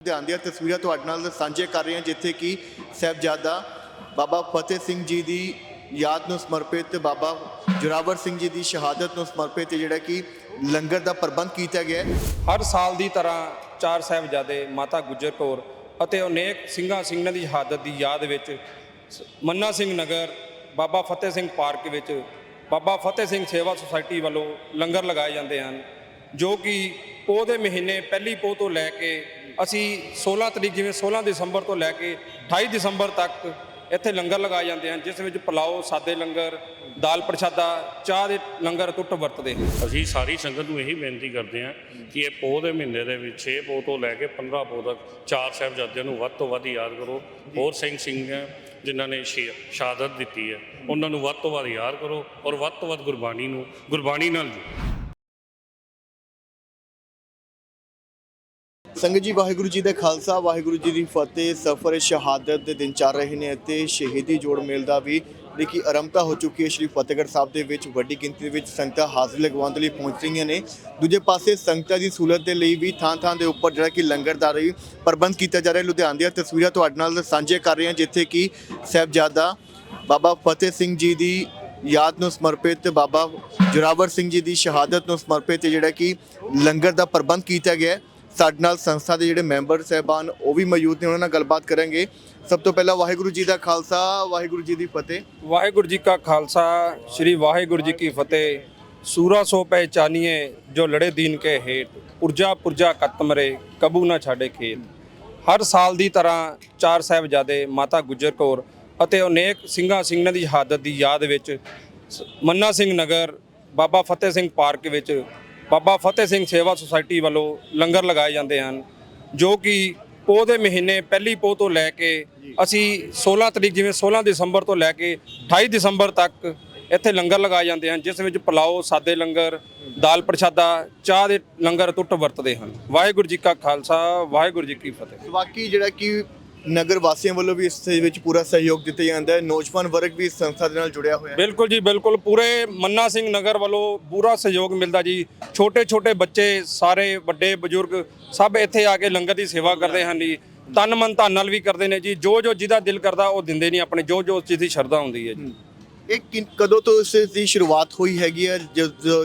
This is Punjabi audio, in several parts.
ਧਿਆਨ ਦੀਆਂ ਤਸਵੀਰਾਂ ਤੁਹਾਡੇ ਨਾਲ ਸਾਂਝੇ ਕਰ ਰਹੇ ਹਾਂ, ਜਿੱਥੇ ਕਿ ਸਾਹਿਬਜ਼ਾਦਾ ਬਾਬਾ ਫਤਿਹ ਸਿੰਘ ਜੀ ਦੀ ਯਾਦ ਨੂੰ ਸਮਰਪਿਤ ਬਾਬਾ ਜੋਰਾਵਰ ਸਿੰਘ ਜੀ ਦੀ ਸ਼ਹਾਦਤ ਨੂੰ ਸਮਰਪਿਤ ਜਿਹੜਾ ਕਿ ਲੰਗਰ ਦਾ ਪ੍ਰਬੰਧ ਕੀਤਾ ਗਿਆ ਹੈ। ਹਰ ਸਾਲ ਦੀ ਤਰ੍ਹਾਂ ਚਾਰ ਸਾਹਿਬਜ਼ਾਦੇ ਮਾਤਾ ਗੁਜਰ ਕੌਰ ਅਤੇ ਅਨੇਕ ਸਿੰਘਾਂ ਸਿੰਘਾਂ ਦੀ ਸ਼ਹਾਦਤ ਦੀ ਯਾਦ ਵਿੱਚ ਸ- ਮੰਨਾ ਸਿੰਘ ਨਗਰ, ਬਾਬਾ ਫਤਿਹ ਸਿੰਘ ਪਾਰਕ ਵਿੱਚ ਬਾਬਾ ਫਤਿਹ ਸਿੰਘ ਸੇਵਾ ਸੁਸਾਇਟੀ ਵੱਲੋਂ ਲੰਗਰ ਲਗਾਏ ਜਾਂਦੇ ਹਨ, ਜੋ ਕਿ ਪੋਹ ਦੇ ਮਹੀਨੇ ਪਹਿਲੀ ਪੋਹ ਤੋਂ ਲੈ ਕੇ ਅਸੀਂ 16 ਤਰੀਕ ਜਿਵੇਂ 16 ਦਸੰਬਰ ਤੋਂ ਲੈ ਕੇ 28 ਦਸੰਬਰ ਤੱਕ ਇੱਥੇ ਲੰਗਰ ਲਗਾਏ ਜਾਂਦੇ ਹਨ ਜਿਸ ਵਿੱਚ ਪੁਲਾਓ ਸਾਦੇ ਲੰਗਰ ਦਾਲ ਪ੍ਰਸ਼ਾਦਾ ਚਾਹ ਦੇ ਲੰਗਰ ਟੁੱਟ ਵਰਤਦੇ ਹਨ। ਅਸੀਂ ਸਾਰੀ ਸੰਗਤ ਨੂੰ ਇਹੀ ਬੇਨਤੀ ਕਰਦੇ ਹਾਂ ਕਿ ਇਹ ਪੋਹ ਦੇ ਮਹੀਨੇ ਦੇ ਵਿੱਚ 6 ਪੋਹ ਤੋਂ ਲੈ ਕੇ 15 ਪੋਹ ਤੱਕ ਚਾਰ ਸਾਹਿਬਜ਼ਾਦਿਆਂ ਨੂੰ ਵੱਧ ਤੋਂ ਵੱਧ ਯਾਦ ਕਰੋ। ਹੋਰ ਸਿੰਘ ਸਿੰਘ ਜਿਨ੍ਹਾਂ ਨੇ ਸ਼ਹਾਦਤ ਦਿੱਤੀ ਹੈ ਉਹਨਾਂ ਨੂੰ ਵੱਧ ਤੋਂ ਵੱਧ ਯਾਦ ਕਰੋ ਔਰ ਵੱਧ ਤੋਂ ਵੱਧ ਗੁਰਬਾਣੀ ਨੂੰ ਗੁਰਬਾਣੀ ਨਾਲ ਜੁੜੋ। ਸੰਗਤ ਜੀ, ਵਾਹਿਗੁਰੂ ਜੀ ਦਾ ਖਾਲਸਾ, ਵਾਹਿਗੁਰੂ ਜੀ ਦੀ ਫਤਿਹ। ਸਫਰ, ਸ਼ਹਾਦਤ ਦੇ ਦਿਨ ਚੱਲ ਰਹੇ ਨੇ ਅਤੇ ਸ਼ਹੀਦੀ ਜੋੜ ਮੇਲ ਦਾ ਵੀ ਦੇਖੀ ਆਰੰਭਤਾ ਹੋ ਚੁੱਕੀ ਹੈ। ਸ਼੍ਰੀ ਫਤਿਹਗੜ੍ਹ ਸਾਹਿਬ ਦੇ ਵਿੱਚ ਵੱਡੀ ਗਿਣਤੀ ਦੇ ਵਿੱਚ ਸੰਗਤਾਂ ਹਾਜ਼ਰੀ ਲਗਵਾਉਣ ਦੇ ਲਈ ਪਹੁੰਚ ਰਹੀਆਂ ਨੇ। ਦੂਜੇ ਪਾਸੇ ਸੰਗਤਾਂ ਦੀ ਸਹੂਲਤ ਦੇ ਲਈ ਵੀ ਥਾਂ ਥਾਂ ਦੇ ਉੱਪਰ ਜਿਹੜਾ ਕਿ ਲੰਗਰ ਦਾ ਵੀ ਪ੍ਰਬੰਧ ਕੀਤਾ ਜਾ ਰਿਹਾ। ਲੁਧਿਆਣਾ ਦੀਆਂ ਤਸਵੀਰਾਂ ਤੁਹਾਡੇ ਨਾਲ ਸਾਂਝੇ ਕਰ ਰਹੇ ਹਾਂ, ਜਿੱਥੇ ਕਿ ਸਾਹਿਬਜ਼ਾਦਾ ਬਾਬਾ ਫਤਿਹ ਸਿੰਘ ਜੀ ਦੀ ਯਾਦ ਨੂੰ ਸਮਰਪਿਤ ਬਾਬਾ ਜੋਰਾਵਰ ਸਿੰਘ ਜੀ ਦੀ ਸ਼ਹਾਦਤ ਨੂੰ ਸਮਰਪਿਤ ਜਿਹੜਾ ਕਿ ਲੰਗਰ ਦਾ ਪ੍ਰਬੰਧ ਕੀਤਾ ਗਿਆ ਹੈ। ਸਾਡੇ ਨਾਲ ਸੰਸਥਾ ਦੇ ਜਿਹੜੇ ਮੈਂਬਰ ਸਹਿਬਾਨ ਉਹ ਵੀ ਮੌਜੂਦ ਨੇ, ਉਹਨਾਂ ਨਾਲ ਗੱਲਬਾਤ ਕਰਾਂਗੇ। ਸਭ ਤੋਂ ਪਹਿਲਾਂ ਵਾਹਿਗੁਰੂ ਜੀ ਦਾ ਖਾਲਸਾ, ਵਾਹਿਗੁਰੂ ਜੀ ਦੀ ਫਤਿਹ। ਵਾਹਿਗੁਰੂ ਜੀ ਕਾ ਖਾਲਸਾ, ਸ੍ਰੀ ਵਾਹਿਗੁਰੂ ਜੀ ਕੀ ਫਤਿਹ। ਸੂਰਾ ਸੋ ਪਹਿਚਾਨੀਏ ਜੋ ਲੜੇ ਦੀਨ ਕੇ ਹੇਠ ਪੁਰਜਾ ਪੁਰਜਾ ਕਤਮਰੇ ਕਬੂ ਨਾ ਛਾੜੇ ਖੇਤ। ਹਰ ਸਾਲ ਦੀ ਤਰ੍ਹਾਂ ਚਾਰ ਸਾਹਿਬਜ਼ਾਦੇ ਮਾਤਾ ਗੁਜਰ ਕੌਰ ਅਤੇ ਅਨੇਕ ਸਿੰਘਾਂ ਸਿੰਘਾਂ ਦੀ ਸ਼ਹਾਦਤ ਦੀ ਯਾਦ ਵਿੱਚ ਸ- ਮੰਨਾ ਸਿੰਘ ਨਗਰ, ਬਾਬਾ ਫਤਿਹ ਸਿੰਘ ਪਾਰਕ ਵਿੱਚ ਬਾਬਾ ਫਤਿਹ ਸਿੰਘ ਸੇਵਾ ਸੁਸਾਇਟੀ ਵੱਲੋਂ ਲੰਗਰ ਲਗਾਏ ਜਾਂਦੇ ਹਨ, ਜੋ ਕਿ ਪੋਹ ਦੇ ਮਹੀਨੇ ਪਹਿਲੀ ਪੋਹ ਤੋਂ ਲੈ ਕੇ ਅਸੀਂ 16 ਤਰੀਕ, ਜਿਵੇਂ 16 ਦਸੰਬਰ ਤੋਂ ਲੈ ਕੇ 28 ਦਸੰਬਰ ਤੱਕ ਇੱਥੇ ਲੰਗਰ ਲਗਾਏ ਜਾਂਦੇ ਹਨ, ਜਿਸ ਵਿੱਚ ਪੁਲਾਓ, ਸਾਦੇ ਲੰਗਰ, ਦਾਲ ਪ੍ਰਸ਼ਾਦਾ, ਚਾਹ ਦੇ ਲੰਗਰ ਟੁੱਟ ਵਰਤਦੇ ਹਨ। ਵਾਹਿਗੁਰੂ ਜੀ ਕਾ ਖਾਲਸਾ, ਵਾਹਿਗੁਰੂ ਜੀ ਕੀ ਫਤਿਹ। ਬਾਕੀ ਜਿਹੜਾ ਕਿ ਨਗਰ ਵਾਸੀਆਂ ਵੱਲੋਂ ਵੀ ਇਸ ਦੇ ਵਿੱਚ ਪੂਰਾ ਸਹਿਯੋਗ ਦਿੱਤਾ ਜਾਂਦਾ ਹੈ। ਨੌਜਵਾਨ ਵਰਗ ਵੀ ਇਸ ਸੰਸਥਾ ਦੇ ਨਾਲ ਜੁੜਿਆ ਹੋਇਆ ਹੈ। ਬਿਲਕੁਲ ਜੀ ਬਿਲਕੁਲ। ਪੂਰੇ ਮੰਨਾ ਸਿੰਘ ਨਗਰ ਵੱਲੋਂ ਪੂਰਾ ਸਹਿਯੋਗ ਮਿਲਦਾ ਜੀ। ਛੋਟੇ ਛੋਟੇ ਬੱਚੇ ਸਾਰੇ ਵੱਡੇ ਬਜ਼ੁਰਗ ਸਭ ਇੱਥੇ ਆ ਕੇ ਲੰਗਰ ਦੀ ਸੇਵਾ ਕਰਦੇ ਹਨ ਜੀ। ਤਨ ਮਨ ਧਨ ਨਾਲ ਵੀ ਕਰਦੇ ਨੇ ਜੀ। ਜੋ ਜੋ ਜਿਹਦਾ ਦਿਲ ਕਰਦਾ ਉਹ ਦਿੰਦੇ ਨਹੀਂ ਆਪਣੇ। ਜੋ ਜੋ ਉਸ ਚੀਜ਼ ਦੀ ਸ਼ਰਧਾ ਹੁੰਦੀ ਹੈ ਜੀ। ਇਹ ਕਦੋਂ ਤੋਂ ਇਸ ਦੀ ਸ਼ੁਰੂਆਤ ਹੋਈ ਹੈਗੀ ਹੈ?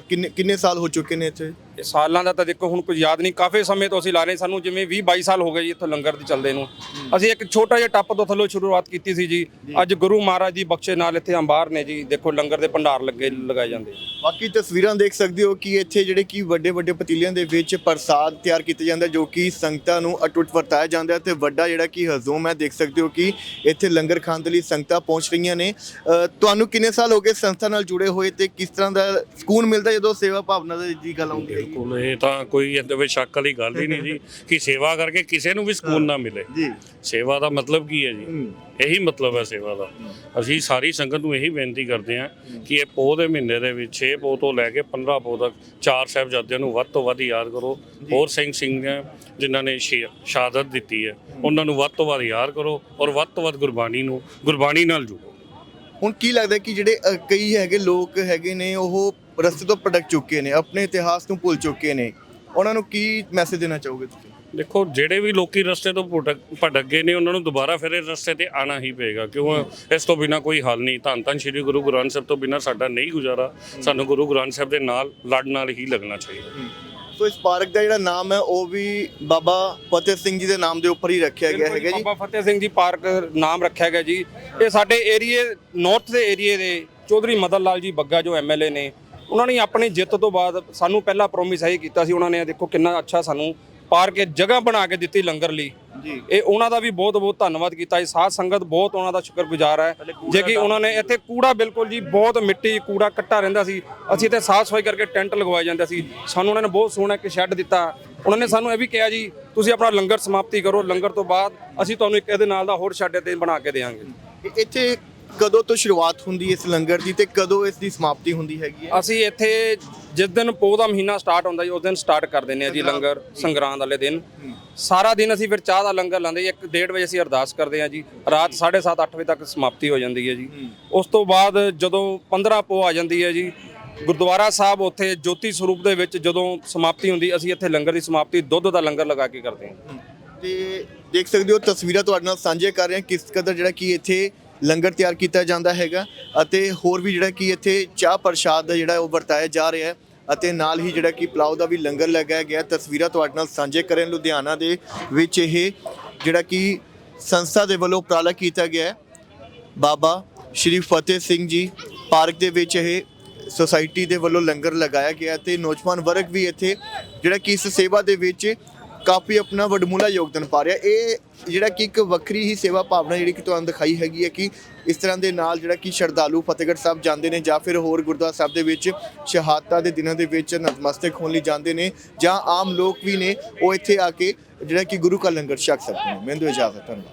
ਕਿੰਨੇ ਕਿੰਨੇ ਸਾਲ ਹੋ ਚੁੱਕੇ ਨੇ ਇੱਥੇ? ਇਹ ਸਾਲਾਂ ਦਾ ਤਾਂ ਦੇਖੋ ਹੁਣ ਕੁਝ ਯਾਦ ਨਹੀਂ ਕਾਫੀ ਸਮੇਂ ਤੋਂ ਅਸੀਂ ਲਾ ਰਹੇ ਸਾਨੂੰ ਜਿਵੇਂ 20 22 ਸਾਲ ਹੋ ਗਏ ਜੀ ਇੱਥੇ ਲੰਗਰ ਦੇ ਚੱਲਦੇ ਨੂੰ। ਅਸੀਂ ਇੱਕ ਛੋਟਾ ਜਿਹਾ ਟੱਪ ਤੋਂ ਥੱਲੋਂ ਸ਼ੁਰੂਆਤ ਕੀਤੀ ਸੀ ਜੀ। ਅੱਜ ਗੁਰੂ ਮਹਾਰਾਜ ਦੀ ਬਖਸ਼ੇ ਨਾਲ ਇੱਥੇ ਅੰਬਾਰ ਨੇ ਜੀ ਦੇਖੋ ਲੰਗਰ ਦੇ ਭੰਡਾਰ ਲੱਗੇ ਲਗਾਏ ਜਾਂਦੇ। ਬਾਕੀ ਤਸਵੀਰਾਂ ਦੇਖ ਸਕਦੇ ਹੋ ਕਿ ਇੱਥੇ ਜਿਹੜੇ ਕਿ ਵੱਡੇ ਵੱਡੇ ਪਤੀਲਿਆਂ ਦੇ ਵਿੱਚ ਪ੍ਰਸਾਦ ਤਿਆਰ ਕੀਤਾ ਜਾਂਦਾ ਜੋ ਕਿ ਸੰਗਤਾਂ ਨੂੰ ਅਟੁੱਟ ਵਰਤਾਇਆ ਜਾਂਦਾ ਤੇ ਵੱਡਾ ਜਿਹੜਾ ਕਿ ਹਜ਼ੂਮ ਹੈ ਦੇਖ ਸਕਦੇ ਹੋ ਕਿ ਇੱਥੇ ਲੰਗਰ ਖਾਣ ਦੇ ਲਈ ਸੰਗਤਾਂ ਪਹੁੰਚ ਰਹੀਆਂ ਨੇ। ਤੁਹਾਨੂੰ ਕਿੰਨੇ ਸਾਲ ਹੋ ਗਏ ਸੰਸਥਾ ਨਾਲ ਜੁੜੇ ਹੋਏ ਤੇ ਕਿਸ ਤਰ੍ਹਾਂ ਦਾ ਸਕੂਨ ਮਿਲਦਾ ਜਦੋਂ ਸੇਵਾ ਭਾਵਨਾ ਦੀ ਗੱਲ ਆਉਂਦੀ ਹੈ? ਬਿਲਕੁਲ ਇਹ ਤਾਂ ਕੋਈ ਇਹਦੇ ਵਿੱਚ ਸ਼ੱਕ ਵਾਲੀ ਗੱਲ ਹੀ ਨਹੀਂ ਜੀ। ਕਿ ਸੇਵਾ ਕਰਕੇ ਕਿਸੇ ਨੂੰ ਵੀ ਸਕੂਨ ਨਾ ਮਿਲੇ। ਜੀ। ਸੇਵਾ ਦਾ ਮਤਲਬ ਕੀ ਹੈ ਜੀ? ਇਹੀ ਮਤਲਬ ਹੈ ਸੇਵਾ ਦਾ। ਅਸੀਂ ਸਾਰੀ ਸੰਗਤ ਨੂੰ ਇਹੀ ਬੇਨਤੀ ਕਰਦੇ ਹਾਂ ਕਿ ਇਹ ਪੋਹ ਦੇ ਮਹੀਨੇ ਦੇ ਵਿੱਚ 6 ਪੋਹ ਤੋਂ ਲੈ ਕੇ 15 ਪੋਹ ਤੱਕ ਚਾਰ ਸਾਹਿਬਜ਼ਾਦਿਆਂ ਨੂੰ ਵੱਧ ਤੋਂ ਵੱਧ ਯਾਦ ਕਰੋ। ਹੋਰ ਸਿੰਘ ਸਿੰਘ ਜਿਨ੍ਹਾਂ ਨੇ ਸ਼ਹਾਦਤ ਦਿੱਤੀ ਹੈ। ਉਹਨਾਂ ਨੂੰ ਵੱਧ ਤੋਂ ਵੱਧ ਯਾਦ ਕਰੋ ਔਰ ਵੱਧ ਤੋਂ ਵੱਧ ਗੁਰਬਾਣੀ ਨੂੰ ਗੁਰਬਾਣੀ ਨਾਲ ਜੁੜੋ। ਹੁਣ ਕੀ ਲੱਗਦਾ ਕਿ ਜਿਹੜੇ ਅ, ਕਈ ਹੈਗੇ ਲੋਕ ਹੈਗੇ ਨੇ ਉਹ ਰਸਤੇ ਤੋਂ ਭਟਕ ਚੁੱਕੇ ਨੇ ਆਪਣੇ ਇਤਿਹਾਸ ਨੂੰ ਭੁੱਲ ਚੁੱਕੇ ਨੇ। ਉਹਨਾਂ ਨੂੰ ਕੀ ਮੈਸੇਜ ਦੇਣਾ ਚਾਹੋਗੇ ਤੁਸੀਂ? ਦੇਖੋ ਜਿਹੜੇ ਵੀ ਲੋਕੀ ਰਸਤੇ ਤੋਂ ਭਟਕ ਭਟਕ ਗਏ ਨੇ ਉਹਨਾਂ ਨੂੰ ਦੁਬਾਰਾ ਫਿਰ ਇਸ ਰਸਤੇ ਤੇ ਆਣਾ ਹੀ ਪਏਗਾ। ਕਿਉਂ? ਇਸ ਤੋਂ ਬਿਨਾ ਕੋਈ ਹੱਲ ਨਹੀਂ। ਧੰਨ ਧੰਨ ਸ੍ਰੀ ਗੁਰੂ ਗ੍ਰੰਥ ਸਾਹਿਬ ਤੋਂ ਬਿਨਾ ਸਾਡਾ ਨਹੀਂ ਗੁਜ਼ਾਰਾ। ਸਾਨੂੰ ਗੁਰੂ ਗ੍ਰੰਥ ਸਾਹਿਬ ਦੇ ਨਾਲ ਲੜ ਨਾਲ ਹੀ ਲੱਗਣਾ ਚਾਹੀਦਾ। ਸੋ ਇਸ ਪਾਰਕ ਦਾ ਜਿਹੜਾ ਨਾਮ ਹੈ ਉਹ ਵੀ ਬਾਬਾ ਫਤਿਹ ਸਿੰਘ ਜੀ ਦੇ ਨਾਮ ਦੇ ਉੱਪਰ ਹੀ ਰੱਖਿਆ ਗਿਆ ਹੈਗਾ ਜੀ। ਬਾਬਾ ਫਤਿਹ ਸਿੰਘ ਜੀ ਪਾਰਕ ਨਾਮ ਰੱਖਿਆ ਗਿਆ ਜੀ। ਇਹ ਸਾਡੇ ਏਰੀਏ ਨਾਰਥ ਦੇ ਏਰੀਏ ਦੇ ਚੌਧਰੀ ਮਦਨ ਲਾਲ ਜੀ ਬੱਗਾ ਜੋ ਐਮਐਲਏ ਨੇ ਉਹਨਾਂ ਨੇ ਆਪਣੀ ਜਿੱਤ ਤੋਂ ਬਾਅਦ ਸਾਨੂੰ ਪਹਿਲਾ ਪ੍ਰੋਮਿਸ ਇਹ ਕੀਤਾ ਸੀ ਉਹਨਾਂ ਨੇ ਦੇਖੋ ਕਿੰਨਾ ਅੱਛਾ ਸਾਨੂੰ ਪਾਰਕ ਇਹ ਜਗ੍ਹਾ ਬਣਾ ਕੇ ਦਿੱਤੀ ਲੰਗਰ ਲਈ। ਇਹ ਉਹਨਾਂ ਦਾ ਵੀ ਬਹੁਤ ਬਹੁਤ ਧੰਨਵਾਦ ਕੀਤਾ ਜੀ। ਸਾਧ ਸੰਗਤ ਬਹੁਤ ਉਹਨਾਂ ਦਾ ਸ਼ੁਕਰਗੁਜ਼ਾਰ ਹੈ ਜੇ ਕਿ ਉਹਨਾਂ ਨੇ ਇੱਥੇ ਕੂੜਾ ਬਿਲਕੁਲ ਜੀ ਬਹੁਤ ਮਿੱਟੀ ਕੂੜਾ ਇਕੱਠਾ ਰਹਿੰਦਾ ਸੀ। ਅਸੀਂ ਇੱਥੇ ਸਾਫ਼ ਸਫ਼ਾਈ ਕਰਕੇ ਟੈਂਟ ਲਗਵਾਏ ਜਾਂਦੇ ਸੀ। ਸਾਨੂੰ ਉਹਨਾਂ ਨੇ ਬਹੁਤ ਸੋਹਣਾ ਇੱਕ ਸ਼ੈੱਡ ਦਿੱਤਾ। ਉਹਨਾਂ ਨੇ ਸਾਨੂੰ ਇਹ ਵੀ ਕਿਹਾ ਜੀ ਤੁਸੀਂ ਆਪਣਾ ਲੰਗਰ ਸਮਾਪਤੀ ਕਰੋ। ਲੰਗਰ ਤੋਂ ਬਾਅਦ ਅਸੀਂ ਤੁਹਾਨੂੰ ਇੱਕ ਇਹਦੇ ਨਾਲ ਦਾ ਹੋਰ ਸ਼ੈੱਡ ਤੇ ਬਣਾ ਕੇ ਦੇਵਾਂਗੇ। ਇੱਥੇ ਕਦੋਂ ਤੋਂ ਸ਼ੁਰੂਆਤ ਹੁੰਦੀ ਇਸ ਲੰਗਰ ਦੀ ਤੇ ਕਦੋਂ ਇਸ ਦੀ ਸਮਾਪਤੀ ਹੁੰਦੀ ਹੈਗੀ ਹੈ? ਅਸੀਂ ਇੱਥੇ ਜਿਸ ਦਿਨ ਪੋਹ ਦਾ ਮਹੀਨਾ ਸਟਾਰਟ ਹੁੰਦਾ ਜੀ ਉਸ ਦਿਨ ਸਟਾਰਟ ਕਰ ਦਿੰਦੇ ਆ ਜੀ ਲੰਗਰ ਸੰਗਰਾਂਦ ਵਾਲੇ ਦਿਨ। ਸਾਰਾ ਦਿਨ ਅਸੀਂ ਫਿਰ ਚਾਹ ਦਾ ਲੰਗਰ ਲਾਉਂਦੇ ਜੀ 1:30 ਵਜੇ ਅਸੀਂ ਅਰਦਾਸ ਕਰਦੇ ਆ ਜੀ। ਰਾਤ 7:30 8 ਵਜੇ ਤੱਕ ਸਮਾਪਤੀ ਹੋ ਜਾਂਦੀ ਹੈ ਜੀ। ਉਸ ਤੋਂ ਬਾਅਦ ਜਦੋਂ 15 ਪੋਹ ਆ ਜਾਂਦੀ ਹੈ ਜੀ ਗੁਰਦੁਆਰਾ ਸਾਹਿਬ ਉੱਥੇ ਜੋਤੀ ਸਰੂਪ ਦੇ ਵਿੱਚ ਜਦੋਂ ਸਮਾਪਤੀ ਹੁੰਦੀ ਅਸੀਂ ਇੱਥੇ ਲੰਗਰ ਦੀ ਸਮਾਪਤੀ ਦੁੱਧ ਦਾ ਲੰਗਰ ਲਗਾ ਕੇ ਕਰਦੇ ਹਾਂ। ਤੇ ਦੇਖ ਸਕਦੇ ਹੋ ਤਸਵੀਰਾਂ ਤੁਹਾਡੇ ਨਾਲ ਸਾਂਝੇ ਕਰ ਰਹੇ ਹਾਂ ਕਿਸ ਕਦਰ ਜਿਹੜਾ ਕਿ ਇੱਥੇ ਲੰਗਰ ਤਿਆਰ ਕੀਤਾ ਜਾਂਦਾ ਹੈਗਾ ਅਤੇ ਹੋਰ ਵੀ ਜਿਹੜਾ ਕਿ ਇੱਥੇ ਚਾਹ ਪ੍ਰਸ਼ਾਦ ਦਾ ਜਿਹੜਾ ਉਹ ਵਰਤਾਇਆ ਜਾ ਰਿਹਾ ਹੈ। ਅਤੇ ਨਾਲ ਹੀ ਜਿਹੜਾ ਕਿ ਪਲਾਉ ਦਾ ਵੀ ਲੰਗਰ ਲਗਾਇਆ ਗਿਆ। ਤਸਵੀਰਾਂ ਤੁਹਾਡੇ ਨਾਲ ਸਾਂਝੇ ਕਰਨ ਲੁਧਿਆਣਾ ਦੇ ਵਿੱਚ ਇਹ ਜਿਹੜਾ ਕਿ ਸੰਸਥਾ ਦੇ ਵੱਲੋਂ ਉਪਰਾਲਾ ਕੀਤਾ ਗਿਆ ਹੈ। ਬਾਬਾ ਸ਼੍ਰੀ ਫਤਿਹ ਸਿੰਘ ਜੀ ਪਾਰਕ ਦੇ ਵਿੱਚ ਇਹ ਸੁਸਾਇਟੀ ਦੇ ਵੱਲੋਂ ਲੰਗਰ ਲਗਾਇਆ ਗਿਆ ਤੇ ਨੌਜਵਾਨ ਵਰਗ ਵੀ ਇੱਥੇ ਜਿਹੜਾ ਕਿ ਇਸ ਸੇਵਾ ਦੇ ਵਿੱਚ ਕਾਫੀ ਆਪਣਾ ਵਡਮੁੱਲਾ ਯੋਗਦਾਨ ਪਾ ਰਿਹਾ। ਇਹ ਜਿਹੜਾ ਕਿ ਇੱਕ ਵੱਖਰੀ ਹੀ ਸੇਵਾ ਭਾਵਨਾ ਜਿਹੜੀ ਕਿ ਤੁਹਾਨੂੰ ਦਿਖਾਈ ਹੈਗੀ ਹੈ ਕਿ ਇਸ ਤਰ੍ਹਾਂ ਦੇ ਨਾਲ ਜਿਹੜਾ ਕਿ ਸ਼ਰਧਾਲੂ ਫਤਿਹਗੜ੍ਹ ਸਾਹਿਬ ਜਾਂਦੇ ਨੇ ਜਾਂ ਫਿਰ ਹੋਰ ਗੁਰਦੁਆਰਾ ਸਾਹਿਬ ਦੇ ਵਿੱਚ ਸ਼ਹਾਦਤਾਂ ਦੇ ਦਿਨਾਂ ਦੇ ਵਿੱਚ ਨਤਮਸਤਕ ਹੋਣ ਲਈ ਜਾਂਦੇ ਨੇ ਜਾਂ ਆਮ ਲੋਕ ਵੀ ਨੇ, ਉਹ ਇੱਥੇ ਆ ਕੇ ਜਿਹੜਾ ਕਿ ਗੁਰੂ ਕਾ ਲੰਗਰ ਛਕ ਸਕਦੇ ਨੇ। ਮੈਨੂੰ ਇਜਾਜ਼ਤ ਧੰਨਵਾਦ।